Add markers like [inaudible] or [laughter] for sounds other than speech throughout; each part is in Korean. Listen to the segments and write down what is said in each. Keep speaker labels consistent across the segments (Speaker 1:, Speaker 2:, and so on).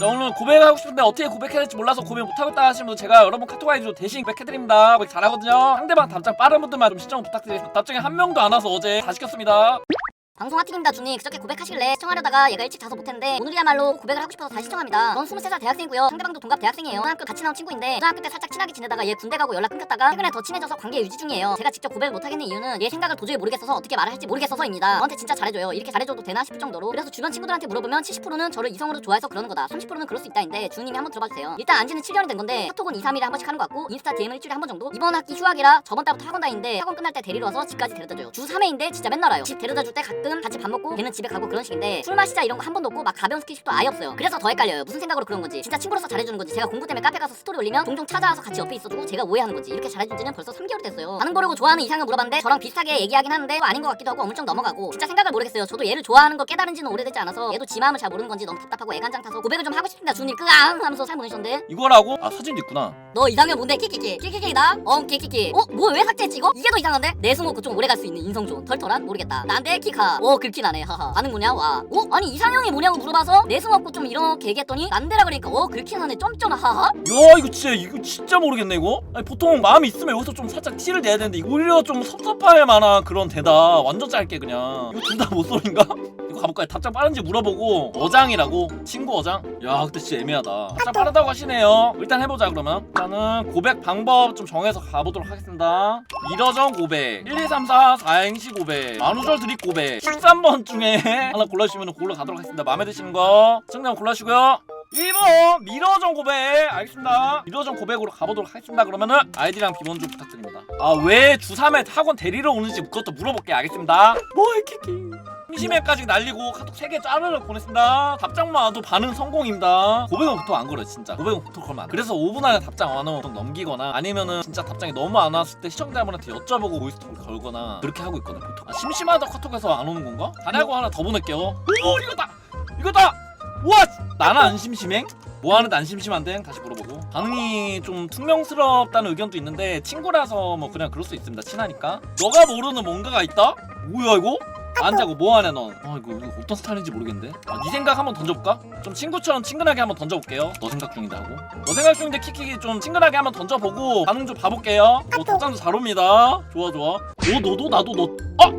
Speaker 1: 자 오늘 고백하고 싶은데 어떻게 고백해야 될지 몰라서 고백 못하고 있다 하시는 분 제가 여러분 카톡 아이디로 대신 고백해드립니다. 고백 잘하거든요. 상대방 답장 빠른 분들만 좀 시청 부탁드리겠습니다. 답장이 한 명도 안 와서 어제 다 시켰습니다
Speaker 2: 방송 하트입니다 준이 그저께 고백하실래? 시청하려다가 얘가 일찍 자서 못했는데 오늘이야말로 고백을 하고 싶어서 다시 시청합니다. 전 23살 대학생이고요. 상대방도 동갑 대학생이에요. 고등학교 같이 나온 친구인데 고등학교 때 살짝 친하게 지내다가 얘 군대 가고 연락 끊겼다가 최근에 더 친해져서 관계 유지 중이에요. 제가 직접 고백을 못하겠는 이유는 얘 생각을 도저히 모르겠어서 어떻게 말을 할지 모르겠어서입니다. 저한테 진짜 잘해줘요. 이렇게 잘해줘도 되나 싶을 정도로. 그래서 주변 친구들한테 물어보면 70%는 저를 이성으로 좋아해서 그러는 거다. 30%는 그럴 수 있다인데 주님이 한번 들어봐주세요. 일단 안지는 7년이 된 건데 카톡은 2, 3일에 한 번씩 하는 것 같고 인스타 DM은 일주일에 한 번 정도? 이번 학기 휴학이라 저번 달부터 학원 다니는데 학원 끝날 때 데리러 와서 집까지 데려다줘요. 주 3회인데 진짜 맨날 와요. 집 데려다 줄 때 가끔 같이 밥 먹고 걔는 집에 가고 그런 식인데 술 마시자 이런 거 한 번도 없고 막 가벼운 스킨십도 아예 없어요. 그래서 더 헷갈려요. 무슨 생각으로 그런 건지? 진짜 친구로서 잘해주는 건지. 제가 공부 때문에 카페 가서 스토리 올리면 종종 찾아와서 같이 옆에 있어주고 제가 오해하는 건지. 이렇게 잘해준 지는 벌써 3개월이 됐어요. 반응 보려고 좋아하는 이상을 물어봤는데 저랑 비슷하게 얘기하긴 하는데 또 아닌 것 같기도 하고 어물쩍 넘어가고 진짜 생각을 모르겠어요. 저도 얘를 좋아하는 걸 깨달은 지는 오래되지 않아서 얘도 지 마음을 잘 모르는 건지 너무 답답하고 애간장 타서 고백을 좀 하고 싶습니다. 주님 끄앙 하면서 잘 보내셨는데.
Speaker 1: 이거라고? 아 사진도 있구나.
Speaker 2: 너 이상형 뭔데? 키키키. 키키키 나어 키키키. 어? 뭐왜 삭제했지 이거? 이게 더 이상한데? 내숭없고 좀 오래 갈 수 있는 인성 좋은 털털한? 모르겠다. 난데 키카 어 긁긴 하네. 하하. 반응 뭐냐? 와. 어? 아니 이상형이 뭐냐고 물어봐서 내숭 없고 좀 이렇게 얘기했더니 난데라 그러니까 어 긁긴 하네 점점 하하.
Speaker 1: 야 이거 진짜 이거 진짜 모르겠네 이거. 아니, 보통 마음이 있으면 여기서 좀 살짝 티를 내야 되는데 오히려 좀 섭섭할 만한 그런 대답. 완전 짧게 그냥. 이거 둘다 못소리인가? 이거 가볼까요? 답장 빠른지 물어보고. 어장이라고? 친구 어장? 야 그때 진짜 애매하다. 답장 빠르다고 하시네요. 일단 해보자 그러면. 일단은 고백 방법 좀 정해서 가보도록 하겠습니다. 이러정 고백. 1, 2, 3, 4 4행시 고백. 만우절 드립 고백 13번 중에 [laughs] 하나 골라주시면 그걸로 가도록 하겠습니다. 마음에 드시는 거 시청자 골라주시고요. 1번 미러전 고백. 알겠습니다. 미러전 고백으로 가보도록 하겠습니다. 그러면은 아이디랑 비번 좀 부탁드립니다. 아 왜 주3에 학원 데리러 오는지 그것도 물어볼게. 알겠습니다. 뭐해 키키 심심해까지 날리고 카톡 3개 짜르르 보냈습니다 답장만 와도 반응 성공입니다 고백은 보통 안 걸어요 진짜 고백은 보통 걸면 안 돼. 그래서 5분 안에 답장 안 오면 보통 넘기거나 아니면은 진짜 답장이 너무 안 왔을 때 시청자분한테 여쭤보고 보이스톡을 걸거나 그렇게 하고 있거든요 보통 아, 심심하다 카톡에서 안 오는 건가? 다리하고 하나 더 보낼게요 오 이거다 이거다 우와 나는 안 심심해? 뭐 하는데 안 심심한데? 다시 물어보고 반응이 좀 퉁명스럽다는 의견도 있는데 친구라서 뭐 그냥 그럴 수 있습니다 친하니까 너가 모르는 뭔가가 있다? 뭐야 이거? 안 자고 뭐 하냐 넌? 아 이거, 어떤 스타일인지 모르겠는데 아, 네 생각 한번 던져볼까? 좀 친구처럼 친근하게 한번 던져볼게요 너 생각 중인데 하고 너 생각 중인데 키키기 좀 친근하게 한번 던져보고 반응 좀 봐볼게요 너 답장도 잘 옵니다 좋아 좋아 너 너도 나도 너 아!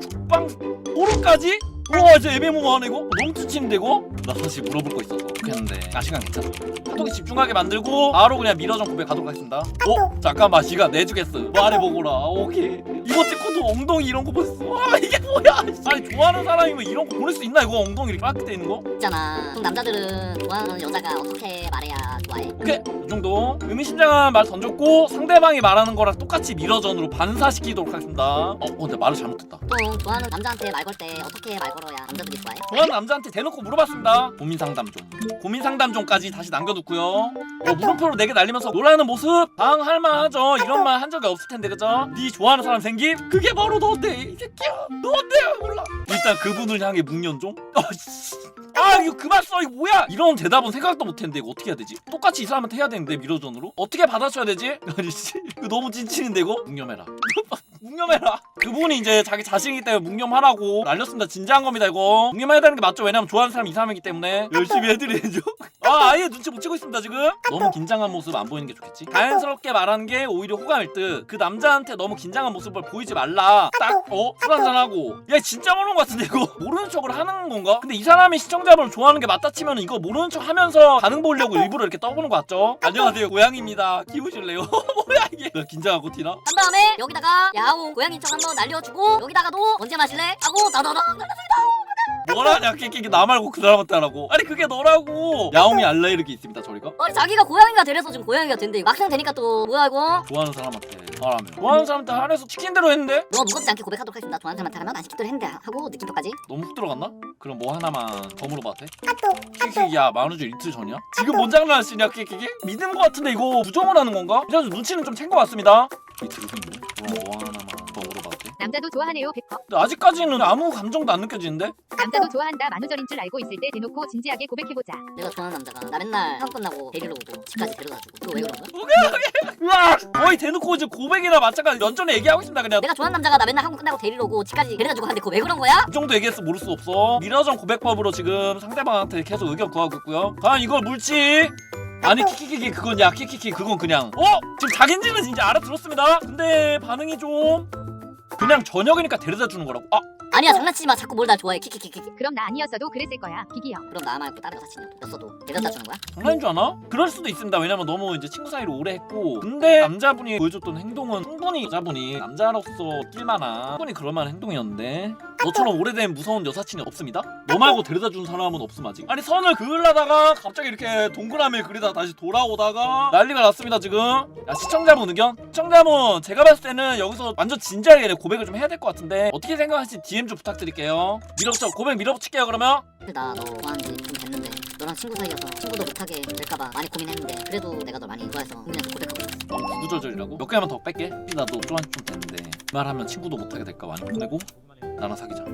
Speaker 1: 죽방 토르까지? 우와 이제 애매모호하네 이거 너무 투치인데 이거? 나 사실 물어볼 거 있어서 했는데. 아 시간 괜찮아? 카톡에 집중하게 만들고 바로 그냥 미러전 고백 가도록 하겠습니다. 어? 잠깐만 시간 내주겠어. 말해보거라. 오케이. 이거 찍고도 엉덩이 이런 거 보냈어. 와 이게 뭐야 아니 좋아하는 사람이면 이런 거 보낼 수 있나 이거? 엉덩이 이렇게 빠끗해 있는 거?
Speaker 2: 있잖아. 보통 남자들은 좋아하는 여자가 어떻게 말해야 좋아해?
Speaker 1: 오케이. 이 정도. 의미심장한 말 던졌고 상대방이 말하는 거랑 똑같이 미러전으로 반사시키도록 하겠습니다. 어? 어 근데 말을 잘못했다.
Speaker 2: 보통 좋아하는 남자한테 말 걸 때 어떻게 말 걸어야 남자들이 좋아해?
Speaker 1: 좋아하는 남자한테 대놓고 물어봤습니다. 고민 상담 좀. 고민 상담 좀까지 다시 남겨뒀고요. 어, 물음표로 내게 날리면서 놀라는 모습 방할 만하죠. 이런 말 한 적이 없을 텐데 그죠? 네 좋아하는 사람 생김? 그게 바로 너인데 이 새끼야. 너인데 몰라. 일단 그분을 향해 묵년 좀. 어, 씨. 아 이거 그만 써 이거 뭐야? 이런 대답은 생각도 못했는데 이거 어떻게 해야 되지? 똑같이 이 사람한테 해야 되는데 미러전으로 어떻게 받아줘야 되지? [laughs] 아니 씨 이거 너무 찐친인데 이거 묵념해라. [laughs] 묵념해라. 그분이 이제 자기 자신이기 때문에 묵념하라고 날렸습니다. 진지한 겁니다 이거. 묵념해야 되는 게 맞죠? 왜냐면 좋아하는 사람이 이 사람이기 때문에 열심히 해드려야죠. [laughs] 아 아예 눈치 못 채고 있습니다 지금. 너무 긴장한 모습 안 보이는 게 좋겠지. 자연스럽게 말하는 게 오히려 호감일 듯. 그 남자한테 너무 긴장한 모습을 보이지 말라. 딱 어? 술 한잔 하고. 야 진짜 모르는 것 같은데 이거 모르는 척을 하는 건가? 근데 이 사람이 시청자분을 좋아하는 게 맞다 치면 이거 모르는 척 하면서 반응 보려고 일부러 이렇게 떠보는 거 같죠? 안녕하세요 고양입니다. 키우실래요? [laughs] 뭐야 이게? 나 긴장하고 티나?
Speaker 2: 한 다음에 여기다가 야옹 고양이 척 한번 날려주고 여기다가도 언제 마실래? 하고 다다다.
Speaker 1: 뭐라냐? 깨끼기 나 말고 그 사람한테 하라고? 아니 그게 너라고! 야옹이 알레르기 있습니다 저리가.
Speaker 2: 아니 자기가 고양이가 되래서 지금 고양이가 된대. 막상 되니까 또 뭐야 이거?
Speaker 1: 좋아하는 사람한테 말하면. 좋아하는 사람한테 하래서 시킨 대로 했는데?
Speaker 2: 너 무겁지 않게 고백하도록 하겠습니다. 좋아하는 사람한테 하면 안 시키도록 했는데 하고 느낌표까지.
Speaker 1: 너무 훅 들어갔나? 그럼 뭐 하나만 더 물어봐도 돼? 키키 야 만우절 이틀 전이야? 지금 뭔 장난하시냐 키키기? 믿는 거 같은데 이거 부정을 하는 건가? 그래서 눈치는 좀 챈 거 같습니다. 이틀 후인
Speaker 3: 남자도 좋아하네요 100%.
Speaker 1: 근데 아직까지는 아무 감정도 안 느껴지는데?
Speaker 3: 남자도 좋아한다 만우절인 줄 알고 있을 때 대놓고 진지하게 고백해보자.
Speaker 2: 내가 좋아하는 남자가 나 맨날 학원 끝나고 데리러 오고 집까지 데려다주고 그거 왜 그런 거야?
Speaker 1: 으악! 거의 대놓고 이제 고백이나 마찬가지 연전에 얘기하고 있습니다 그냥
Speaker 2: 내가 좋아하는 남자가 나 맨날 학원 끝나고 데리러 오고 집까지 데려다주고 하는데 그거 왜 그런 거야?
Speaker 1: 이 정도 얘기해서 모를 수 없어 미러전 고백법으로 지금 상대방한테 계속 의견 구하고 있고요 과연 이걸 물지? 아니 키키키키 그건 야 키키키 그건 그냥 어? 지금 자기인지는 이제 알아들었습니다 근데 반응이 좀 그냥 저녁이니까 데려다 주는 거라고 아
Speaker 2: 아니야 장난치지 마 자꾸 뭘 날 좋아해 키키키키키
Speaker 3: 그럼 나 아니었어도 그랬을 거야. 기기야.
Speaker 2: 그럼 나 말고 다른 여사친이었어도 데려다 주는 거야?
Speaker 1: 장난인 줄 아나? 그럴 수도 있습니다 왜냐면 너무 이제 친구 사이로 오래 했고 근데 남자분이 보여줬던 행동은 충분히 여자분이 남자로서 뛸만한 충분히 그럴 만한 행동이었는데 너처럼 오래된 무서운 여사친이 없습니다? 너 말고 데려다 준 사람은 없음 아직. 아니 선을 그으려다가 갑자기 이렇게 동그라미 그리다가 다시 돌아오다가 난리가 났습니다 지금. 야 시청자분 의견? 시청자분 제가 봤을 때는 여기서 완전 진지하게 고백을 좀 해야 될 것 같은데 어떻게 생각하실지 DM 좀 부탁드릴게요. 밀어붙여 고백 밀어붙일게요 그러면.
Speaker 2: 나너 좋아하는 지좀 됐는데 너랑 친구 사이여서 친구도 못하게 될까봐 많이 고민했는데 그래도 내가 널 많이 좋아해서 흥민한테 고백하고 있어.
Speaker 1: 구구절절이라고? 몇 개만 더 뺄게? 나도 좋아하는 좀 됐는데. 그 말하면 친구도 못하게 될까 많이 보내고 나랑 사귀자!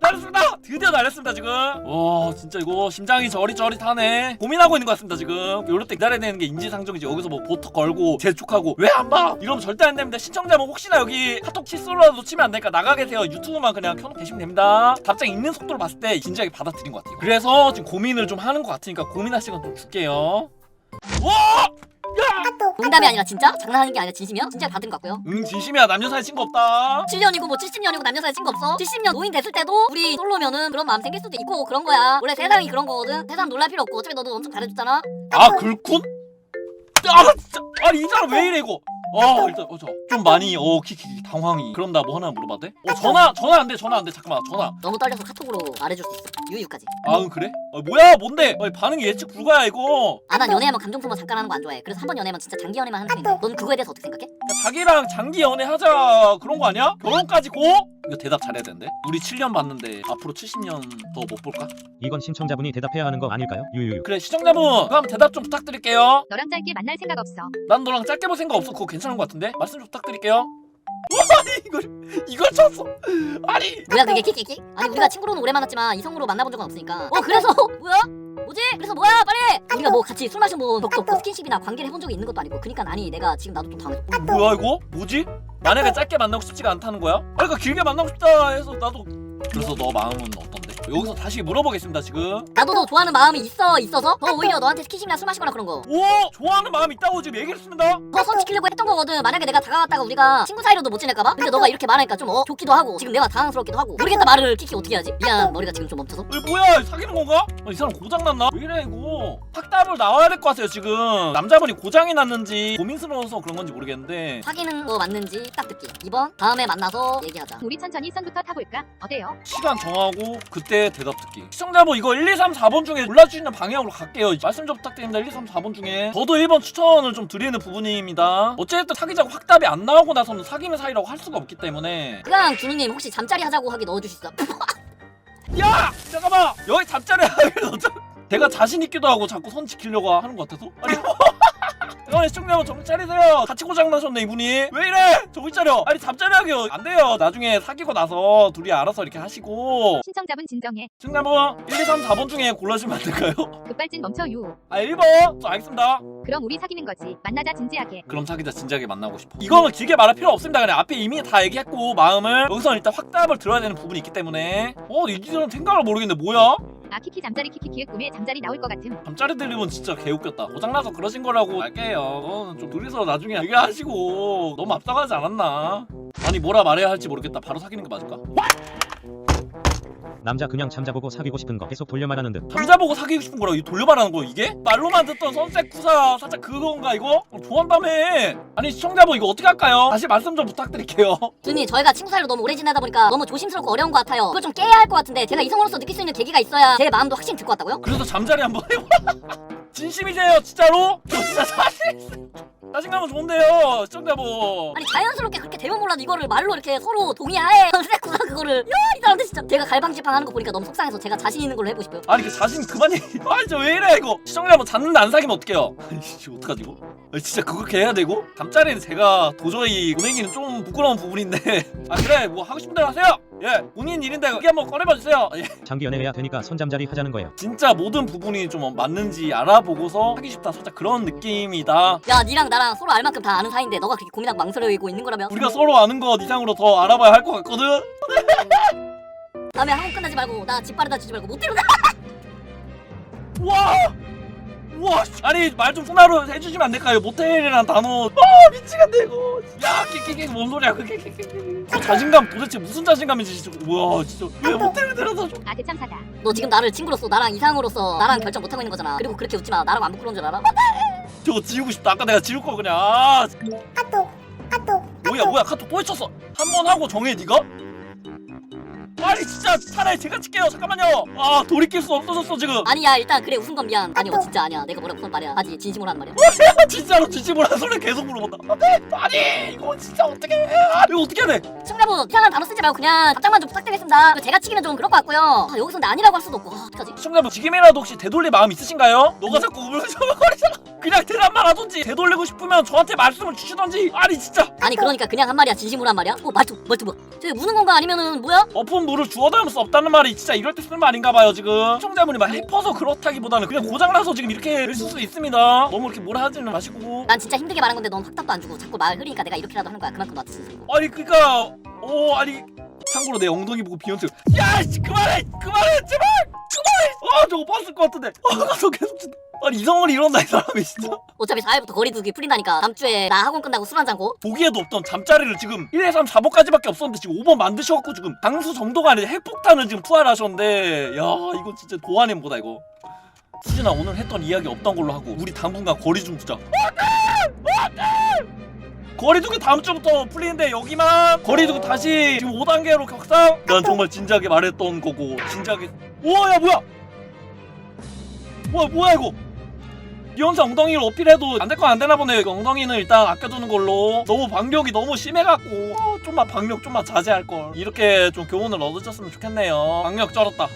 Speaker 1: 날렸습니다! 드디어 날렸습니다 지금. 와 진짜 이거 심장이 저릿저릿하네. 고민하고 있는 것 같습니다 지금. 요럴 때 기다려야 되는 게 인지상정이지. 여기서 뭐 보톡 걸고 재촉하고 왜 안 봐? 이러면 절대 안 됩니다. 시청자분 혹시나 여기 카톡 치솔로라도 치면 안 되니까? 나가 계세요. 유튜브만 그냥 켜놓고 계시면 됩니다. 답장 읽는 속도를 봤을 때 진지하게 받아들인 것 같아요. 그래서 지금 고민을 좀 하는 것 같으니까 고민할 시간 좀 줄게요. 와!
Speaker 2: 농담이 아니라 진짜? 장난하는 게 아니라 진심이야? 진짜 받은 것 같고요.
Speaker 1: 응 진심이야. 남녀 사이 친구 없다.
Speaker 2: 7년이고 뭐 70년이고 남녀 사이 친구 없어. 70년 노인 됐을 때도 우리 솔로면은 그런 마음 생길 수도 있고 그런 거야. 원래 세상이 그런 거거든. 세상 놀랄 필요 없고 어차피 너도 엄청 잘해줬잖아.
Speaker 1: 아 글쿤? 아 진짜. 아니 이 사람 왜 이래 이거 아 일단 어저 좀 많이 어 키키키 당황이 그럼 나 뭐 하나 물어봐도 돼? 어 전화 전화 안돼 전화 안돼 잠깐만 전화
Speaker 2: 너무 떨려서 카톡으로 말해줄 수 있어 유유까지
Speaker 1: 아 응 그래? 어 뭐야 뭔데? 아니, 반응이 예측 불가야 이거
Speaker 2: 아 난 연애하면 감정 소모 잠깐 하는 거 안 좋아해 그래서 한 번 연애하면 진짜 장기 연애만 하는 편인데 넌 그거에 대해서 어떻게 생각해?
Speaker 1: 야, 자기랑 장기 연애 하자 그런 거 아니야? 결혼까지 고? 이거 대답 잘해야 되는데 우리 7년 봤는데 앞으로 70년 더 못 볼까?
Speaker 4: 이건 신청자분이 대답해야 하는 거 아닐까요? 유유유.
Speaker 1: 그래 시청자분 그럼 대답 좀 부탁드릴게요
Speaker 3: 너랑 짧게 만날 생각 없어.
Speaker 1: 난 너랑 짧게 볼 생각 없어 그거 괜찮 은 것 같은데 말씀 좀 부탁드릴게요 [laughs] 아니 이걸 이걸 쳤어 아니
Speaker 2: 뭐야 그게 키키키? 아니 우리가 친구로는 오래 만났지만 이성으로 만나본 적은 없으니까 어 그래서 [laughs] 뭐야? 뭐지? 그래서 뭐야 빨리 우리가 뭐 같이 술 마시고 뭐 덕도 없고 스킨십이나 관계를 해본 적이 있는 것도 아니고 그니까 아니 내가 지금 나도 좀 당해서
Speaker 1: 어, 뭐야 이거? 뭐지? 만약에 짧게 만나고 싶지가 않다는 거야? 아 그러니까 길게 만나고 싶다 해서 나도 그래서 너 마음은 어떤데? 여기서 다시 물어보겠습니다 지금.
Speaker 2: 나도 너 좋아하는 마음이 있어 있어서? 더 오히려 너한테 스킨십이나 술 마시거나 그런 거.
Speaker 1: 오! 좋아하는 마음 있다고 지금 얘기를 했습니다.
Speaker 2: 더선 지키려고 했던 거거든. 만약에 내가 다가갔다가 우리가 친구 사이로도 못 지낼까봐? 근데 너가 이렇게 말하니까 좀 어, 좋기도 하고 지금 내가 당황스럽기도 하고. 모르겠다 말을 키키 어떻게 하지? 미안 머리가 지금 좀 멈춰서.
Speaker 1: 이 뭐야? 사귀는 건가? 아, 이 사람 고장났나? 왜 이래 이거? 확답을 나와야 될 것 같아요 지금. 남자분이 고장이 났는지 고민스러워서 그런 건지 모르겠는데.
Speaker 2: 사귀는 거 맞는지 딱 듣기 2번 다음에 만나서 얘기하자.
Speaker 3: 우리 천천히 선부터 타볼까? 어때요?
Speaker 1: 시간 정하고 그때 대답 듣기 시청자분 이거 1, 2, 3, 4번 중에 골라주시는 방향으로 갈게요 말씀 좀 부탁드립니다 1, 2, 3, 4번 중에 저도 1번 추천을 좀 드리는 부분입니다 어쨌든 사귀자고 확답이 안 나오고 나서는 사귀는 사이라고 할 수가 없기 때문에
Speaker 2: 그냥 준우님 혹시 잠자리 하자고 하기 수 있어? [laughs]
Speaker 1: 야! 잠깐만! 여기 잠자리 하기로 내가 자신 있기도 하고 자꾸 선 지키려고 하는 것 같아서? 아니 잠깐만 시청자분 정신 차리세요 같이 고장 나셨네 이분이 왜 이래 정신 차려 아니 잠자리 하기요 안 돼요 나중에 사귀고 나서 둘이 알아서 이렇게 하시고
Speaker 3: 신청자분 진정해.
Speaker 1: 시청자분 1, 2, 3, 4번 중에 골라주시면 안 될까요?
Speaker 3: 급발진 멈춰 유.
Speaker 1: 아 1번 저 알겠습니다
Speaker 3: 그럼 우리 사귀는 거지. 만나자 진지하게.
Speaker 1: 그럼 사귀자 진지하게 만나고 싶어 이거는 길게 말할 필요 없습니다 그냥 앞에 이미 다 얘기했고 마음을 여기서 일단 확답을 들어야 되는 부분이 있기 때문에 어 이들은 생각을 모르겠는데 뭐야?
Speaker 3: 아 키키 잠자리 키키 기획 꿈에 잠자리 나올 것 같음.
Speaker 1: 잠자리 들리면 진짜 개웃겼다. 고장나서 그러신 거라고 알게요. 어, 좀 둘이서 나중에 얘기하시고 너무 앞서가지 않았나? 아니 뭐라 말해야 할지 모르겠다. 바로 사귀는 게 맞을까?
Speaker 4: 남자 그냥 잠자보고 사귀고 싶은 거 계속 돌려 말하는 듯.
Speaker 1: 잠자보고 사귀고 싶은 거라고 이 돌려 말하는 거 이게? 말로만 듣던 선셋 쿠사 살짝 그건가 이거? 어, 좋아한다며. 아니 시청자분 이거 어떻게 할까요? 다시 말씀 좀 부탁드릴게요. [laughs]
Speaker 2: 준이 저희가 친구 사이로 너무 오래 지내다 보니까 너무 조심스럽고 어려운 것 같아요 그걸 좀 깨야 할 것 같은데 제가 이성으로서 느낄 수 있는 계기가 있어야 제 마음도 확신이 들것 같다고요?
Speaker 1: 그래서 잠자리 한번 해봐. [laughs] 진심이세요 진짜로? 저 진짜 사실 자신감은 좋은데요 시청자분.
Speaker 2: 아니 자연스럽게 그렇게 되면 몰라도 이거를 말로 이렇게 서로 동의하에 [laughs] 선생구가 그거를. 야이 사람들 진짜. 제가 갈방질팡 하는 거 보니까 너무 속상해서 제가 자신 있는 걸로 해보고 싶어요.
Speaker 1: 아니 그 자신 그만이 아니 저왜 이래 이거. 시청자분 잤는데 안 사귀면 어떡해요? [laughs] 아이씨 어떡하지 이거. 아니, 진짜 그렇게 해야 되고? 잠자리는 제가 도저히 보내기는 좀 부끄러운 부분인데. [laughs] 아 그래 뭐 하고 싶은 대로 하세요. 예 본인 일인데 그게 한번 꺼내봐 주세요. 예.
Speaker 4: 장기 연애해야 되니까 손잠자리 하자는 거예요.
Speaker 1: 진짜 모든 부분이 좀 맞는지 알아보고서 하기 싶다 살짝 그런 느낌이다.
Speaker 2: 야 니랑 나랑 서로 알 만큼 다 아는 사이인데 너가 그렇게 고민하고 망설이고 있는 거라면
Speaker 1: 우리가 서로 아는 것 이상으로 더 알아봐야 할 것 같거든
Speaker 2: 다음에 학원 끝나지 말고 나 집 바래다 주지 말고 모텔로 가
Speaker 1: 와! 와, 씨. 아니 말 좀 순화로 해주시면 안 될까요? 모텔이라는 단어 아 미치겠네 이거 야 끼끼끼 뭔 소리야 그게 끼끼끼 자신감 도대체 무슨 자신감인지 진짜 우와 진짜 왜 모텔을 데려다 줘
Speaker 3: 아트 참사다.
Speaker 2: 너 지금 나를 친구로서 나랑 이상으로서 나랑 결정 못하고 있는 거잖아 그리고 그렇게 웃지 마 나랑 안 부끄러운 줄 알아?
Speaker 1: 저거 지우고 싶다. 아까 내가 지울 거 그냥. 아
Speaker 2: 카톡 카톡
Speaker 1: 뭐야 뭐야 카톡 또 해쳤어. 한 번 하고 정해 네가? 아니 진짜 차라리 제가 칠게요. 잠깐만요. 아 돌이킬 수 없어졌어 지금.
Speaker 2: 아니야 일단 그래 웃은 건 미안. 아니 어 진짜 아니야. 내가 뭐라고 한 말이야. 아직 진심으로 하는 말이야. [laughs]
Speaker 1: 진짜로 진심으로 한 소리 계속 물어본다. 안돼 아니 이거 진짜 어떻게 해? 아, 이거 어떻게 해야 돼?
Speaker 2: 시청자분 이상한 단어 쓰지 말고 그냥 답장만 좀 부탁드리겠습니다. 그 제가 치기는 좀 그럴 것 같고요. 아, 여기서 근데 아니라고 할 수도 없고. 아, 어떡하지?
Speaker 1: 시청자분 지금이라도 혹시 되돌릴 마음 있으신가요? 너가 자꾸 우물쭈물거리잖아. 그냥 대답만 하던지 되돌리고 싶으면 저한테 말씀을 주시던지. 아니 진짜.
Speaker 2: 아니 그러니까 그냥 한 말이야. 진심으로 한 말이야? 어 말투 말투 뭐야? 저기 무는 건가 아니면은 뭐야?
Speaker 1: 엎은 물을 주워 담을 수 없다는 말이 진짜 이럴 때 쓰는 말인가 봐요 지금. 시청자분이 막 해퍼서 그렇다기보다는 그냥 고장나서 지금 이렇게 쓸수 있습니다. 너무 이렇게 뭐라 하지는 마시고.
Speaker 2: 난 진짜 힘들게 말한 건데 넌 확답도 안 주고 자꾸 말 흐리니까 내가 이렇게라도 하는 거야. 그만큼 너한테 진심
Speaker 1: 아니 그니까 어 아니 참고로 내 엉덩이 보고 비욘세. 야 씨, 그만해! 그만해! 제발! 그만 저거 봤을 것 같은데. 아저 계속 진짜. 아니 이성을 이런다 이 사람이 진짜. [laughs]
Speaker 2: 어차피 4일부터 거리두기 풀린다니까. 다음 주에 나 학원 끝나고 술 한잔 고.
Speaker 1: 보기에도 없던 잠자리를 지금 1, 2, 3, 4번까지밖에 없었는데 지금 5번 만드셔갖고 지금 방수 정도가 아니라 핵폭탄을 지금 투하하셨는데. 야 이거 진짜 도안엠보다 이거. 수진아 오늘 했던 이야기 없던 걸로 하고 우리 당분간 거리 좀 두자. 거리두기 다음 주부터 풀리는데 여기만. 거리두기 다시 지금 5단계로 격상. 난 정말 진지하게 말했던 거고 진지하게. 우와 야 뭐야 뭐야 뭐야 이거 비욘세 엉덩이를 어필해도 안 될 건 안 되나. 이거 엉덩이는 일단 아껴두는 걸로. 너무 방력이 너무 심해갖고 어, 좀만 방력 좀만 자제할 걸. 이렇게 좀 교훈을 얻으셨으면 좋겠네요. 방력 쩔었다.